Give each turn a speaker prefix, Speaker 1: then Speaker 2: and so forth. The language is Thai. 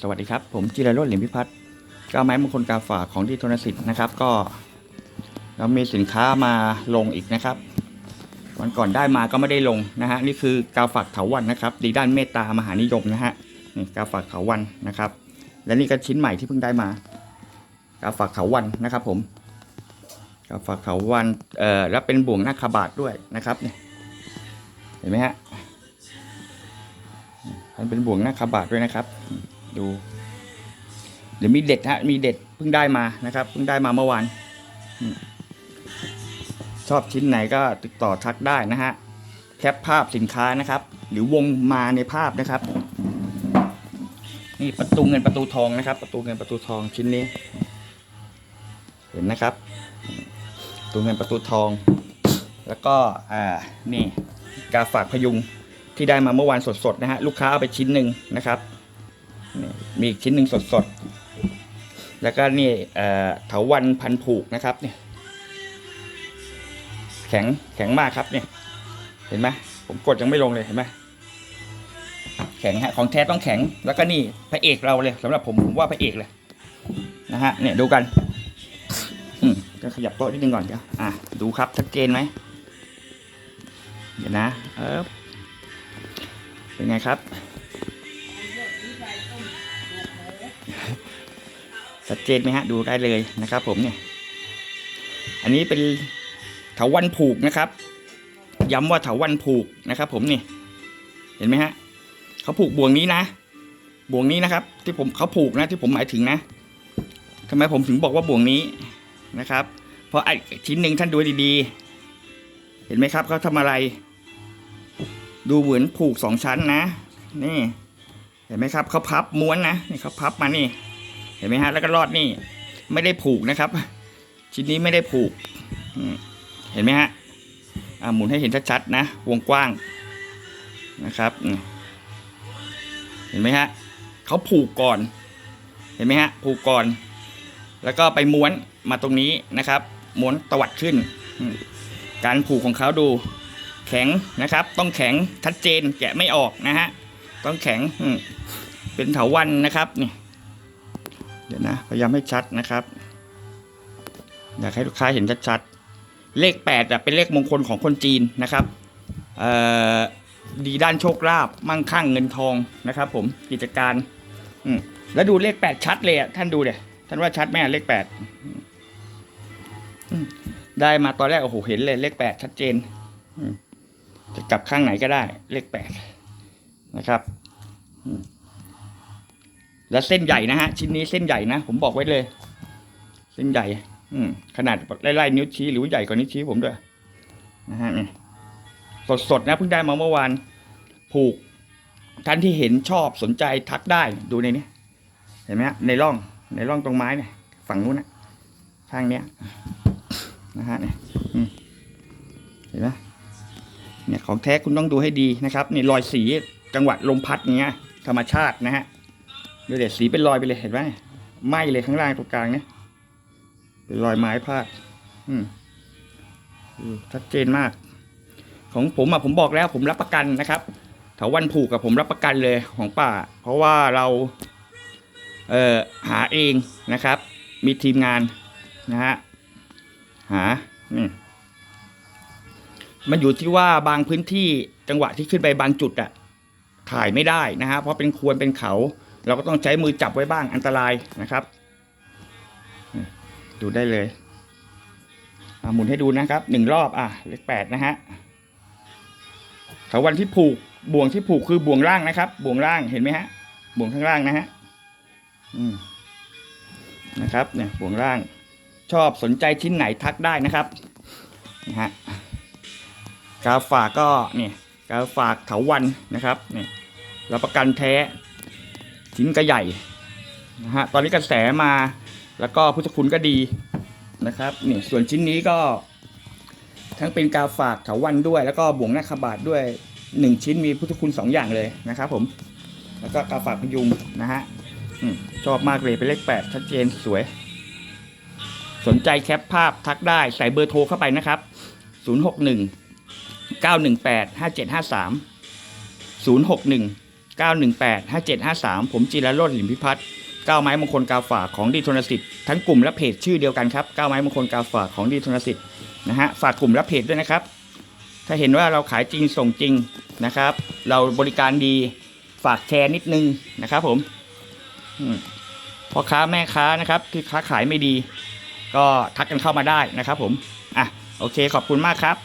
Speaker 1: สวัสดีครับ ผมจิรโรจน์เหรียญพิพัฒน์ก้าวไม้มงคลกาฝากของที่ธนสิทธิ์นะครับ ก็เรามีสินค้ามาลงอีกนะครับ วันก่อนได้มาก็ไม่ได้ลงนะฮะนี่คือกาฝากเถาวันนะครับ ดีด้านเมตตามหานิยมนะฮะนี่กาฝากเถาวันนะครับ และนี่ก็ชิ้นใหม่ที่เพิ่งได้มากาฝากเถาวันนะครับ ผมกาฝากเถาวันเอ่อแล้วเป็นบ่วงหน้าคาบาทด้วยนะครับเนี่ยเห็นไหมฮะมันเป็นบ่วงหน้าคาบาทด้วยนะครับ ดู เดี๋ยวมีเด็ดฮะ มีเด็ดเพิ่งได้มานะครับเพิ่งได้มาเมื่อวานชอบชิ้นไหนก็ติดต่อทักได้นะฮะแคปภาพสินค้านะครับ หรือวงมาในภาพนะครับ นี่ประตูเงินประตูทองนะครับ ประตูเงินประตูทองชิ้นนี้ เห็นนะครับประตูเงินประตูทอง แล้วก็อ่านี่กาฝากพยุงที่ได้มาเมื่อวานสดๆนะฮะลูกค้าเอาไปชิ้นหนึ่งนะครับ มีอีกชิ้นหนึ่งสดๆ แล้วก็นี่เถาวันพันผูกนะครับเนี่ยแข็งแข็งมากครับเนี่ยเห็นไหมผมกดยังไม่ลงเลยเห็นไหมแข็งฮะของแท้ต้องแข็งแล้วก็นี่พระเอกเราเลยสำหรับผมผมว่าพระเอกเลยนะฮะเนี่ยดูกันอืมก็ขยับโต๊ะนิดนึงก่อนเดี๋ยวอะดูครับชัดเจนไหมเดี๋ยวนะเออเป็นไงครับ ชัดเจนไหมฮะดูได้เลยนะครับ ผมเนี่ย อันนี้เป็นเถาวันผูกนะครับ ย้ำว่าเถาวันผูกนะครับ ผมนี่ เห็นไหมฮะเขาผูกบ่วงนี้นะบ่วงนี้นะครับ ที่ผมเขาผูกนะที่ผมหมายถึงนะทำไมผมถึงบอกว่าบ่วงนี้นะครับ เพราะไอ้ชิ้นหนึ่งท่านดูดีๆ เห็นไหมครับเขาทำอะไร ดูเหมือนผูกสองชั้นนะ นี่ เห็นไหมครับเขาพับม้วนนะนี่เขาพับมานี่ เห็นไหมฮะ แล้วก็รอดนี่ ไม่ได้ผูกนะครับ ชิ้นนี้ไม่ได้ผูก เห็นไหมฮะหมุนให้เห็นชัดๆนะ วงกว้างนะครับ เห็นไหมฮะเขาผูกก่อน เห็นไหมฮะ ผูกก่อน แล้วก็ไปม้วนมาตรงนี้นะครับ ม้วนตวัดขึ้น การผูกของเขาดูแข็งนะครับ ต้องแข็งชัดเจนแกะไม่ออกนะฮะ ต้องแข็งเป็นเถาวันนะครับนี่ เดี๋ยวนะ พยายามให้ชัดนะครับ อยากให้ลูกค้าเห็นชัดๆ เลขแปดเป็นเลขมงคลของคนจีนนะครับดีด้านโชคลาภมั่งคั่งเงินทองนะครับ ผมกิจการอืแล้วดูเลขแปดชัดเลยอะท่านดูเดี๋ยท่านว่าชัดไหมเลขแปดได้มาตอนแรกโอ้โหเห็นเลยเลขแปดชัดเจนจะกลับข้างไหนก็ได้ เลขแปดนะครับ และเส้นใหญ่นะฮะ ชิ้นนี้เส้นใหญ่นะ ผมบอกไว้เลย เส้นใหญ่ อืมขนาดไล่ๆนิ้วชี้หรือใหญ่กว่านิ้วชี้ผมด้วยนะฮะนี่สดนะเพิ่งได้มาเมื่อวานผูก ท่านที่เห็นชอบสนใจทักได้ดูในนี้เห็นไหมฮะในร่องในร่องตรงไม้เนี่ยฝั่งนู้นนะข้างเนี้ยนะฮะเนี่ยเห็นไหมเนี่ยของแท้คุณต้องดูให้ดีนะครับนี่รอยสีจังหวะลมพัดเงี้ยธรรมชาตินะฮะ ดี๋ยวเดี๋ยวสีเป็นรอยไปเลยเห็นไหมไหมเลยข้างล่างตรงกลางเนี่ยเป็นรอยไม้พาด อืมชัดเจนมาก ของผมอะผมบอกแล้ว ผมรับประกันนะครับถาวันผูกกับผมรับประกันเลยของป่า เพราะว่าเราเออหาเองนะครับ มีทีมงานนะฮะหานี่มันอยู่ที่ว่าบางพื้นที่จังหวะที่ขึ้นไปบางจุดอะถ่ายไม่ได้นะฮะเพราะเป็นควรเป็นเขา เราก็ต้องใช้มือจับไว้บ้างอันตรายนะครับ ดูได้เลยหมุนให้ดูนะครับหนึ่งรอบอะเลขแปดนะฮะเถาวันที่ผูกบ่วงที่ผูกคือบ่วงล่างนะครับ บ่วงล่างเห็นไหมฮะบ่วงข้างล่างนะฮะนะครับเนี่ยบ่วงล่าง ชอบสนใจชิ้นไหนทักได้นะครับนะฮะกาฝากก็เนี่ยกาฝากเถาวันนะครับเนี่ยรับประกันแท้ ชิ้นก็ใหญ่นะฮะตอนนี้กระแสมาแล้วก็พุทธคุณก็ดีนะครับนี่ส่วนชิ้นนี้ก็ ทั้งเป็นกาฝากเถาวันด้วย แล้วก็บ่วงหน้าขบาทด้วยหนึ่งชิ้นมีพุทธคุณสองอย่างเลยนะครับผมแล้วก็กาฝากพยุงนะฮะอชอบมากเลยเป็นเลขแปดชัดเจนสวย สนใจแคปภาพทักได้ใส่เบอร์โทรเข้าไปนะครับ 061 918 5753 061 918 5753 ผมจิรโรจน์หลิมพิพัฒน์ก้าวไม้มงคลกาฝากของดีธนสิทธิ์ทั้งกลุ่มและเพจชื่อเดียวกันครับก้าวไม้มงคลกาฝากของดีธนสิทธิ์นะฮะฝากกลุ่มและเพจด้วยนะครับ ถ้าเห็นว่าเราขายจริงส่งจริงนะครับ เราบริการดีฝากแชร์นิดนึงนะครับ ผมอืมพ่อค้าแม่ค้านะครับ ที่ค้าขายไม่ดี ก็ทักกันเข้ามาได้นะครับ ผมอะโอเคขอบคุณมากครับ